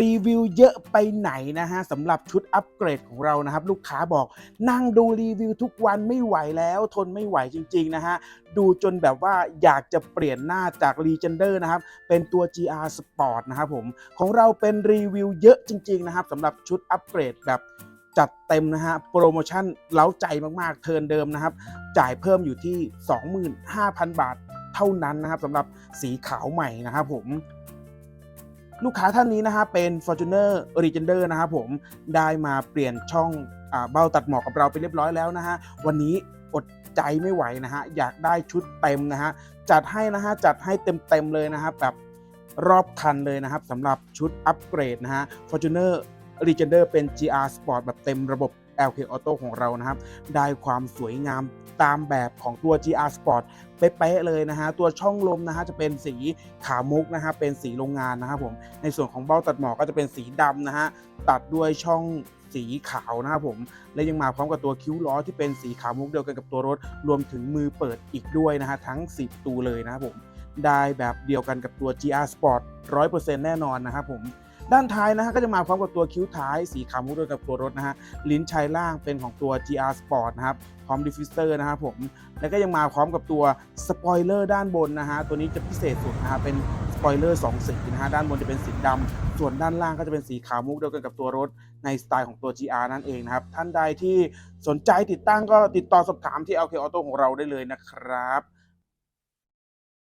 รีวิวเยอะไปไหนนะฮะสำหรับชุดอัปเกรดของเรานะครับ ลูกค้าบอกนั่งดูรีวิวทุกวันไม่ไหวแล้วทนไม่ไหวจริง ๆ นะฮะ ดูจนแบบว่าอยากจะเปลี่ยนหน้าจาก Legender นะครับ เป็นตัว GR Sport นะครับผม ของเราเป็นรีวิวเยอะจริง ๆ นะครับสำหรับชุดอัปเกรดแบบจัดเต็มนะฮะโปรโมชั่นเล้าใจมากๆ เทิร์นเดิมนะครับ จ่ายเพิ่มอยู่ที่ 25,000 บาทเท่านั้นนะครับสำหรับสีขาวใหม่นะครับผม ลูกค้าท่านนี้นะฮะเป็น Fortuner r e g e n d e r นะครับผมได้มาเปลี่ยนช่องอเบ้าตัดหมอกกับเราไปเรียบร้อยแล้วนะฮะวันนี้อดใจไม่ไหวนะฮะอยากได้ชุดเต็มนะฮะจัดให้นะฮะจัดให้เต็มๆเลยนะครับแบบรอบคันเลยนะครับสำหรับชุดอัปเกรดนะฮะ Fortuner Legender เป็น GR Sport แบบเต็มระบบ LK Auto ของเรานะครับ ได้ความสวยงามตามแบบของตัว GR Sport เป๊ะๆเลยนะฮะ ตัวช่องลมนะฮะจะเป็นสีขาวมุกนะฮะเป็นสีโรงงานนะครับผม ในส่วนของเบ้าตัดหมอกก็จะเป็นสีดำนะฮะ ตัดด้วยช่องสีขาวนะครับผม และยังมาพร้อมกับตัวคิ้วล้อที่เป็นสีขาวมุกเดียวกันกับตัวรถ รวมถึงมือเปิดอีกด้วยนะฮะทั้ง 10 ประตูเลยนะครับผม ได้แบบเดียวกันกับตัว GR Sport 100%แน่นอนนะครับผม ด้านท้ายนะฮะก็จะมาพร้อมกับตัวคิ้วท้ายสีขาวมุกด้วยกับตัวรถนะฮะลิ้นชายล่างเป็นของตัว GR Sport นะครับพร้อมดิฟฟิวเซอร์นะครับผมแล้วก็ยังมาพร้อมกับตัวสปอยเลอร์ด้านบนนะฮะตัวนี้จะพิเศษสุดนะฮะเป็นสปอยเลอร์สองสีนะฮะด้านบนจะเป็นสีดำส่วนด้านล่างก็จะเป็นสีขาวมุกเดียวกันกับตัวรถในสไตล์ของตัว GR นั่นเองนะครับ ท่านใดที่สนใจติดตั้งก็ติดต่อสอบถามที่ LK Auto ของเราได้เลยนะครับ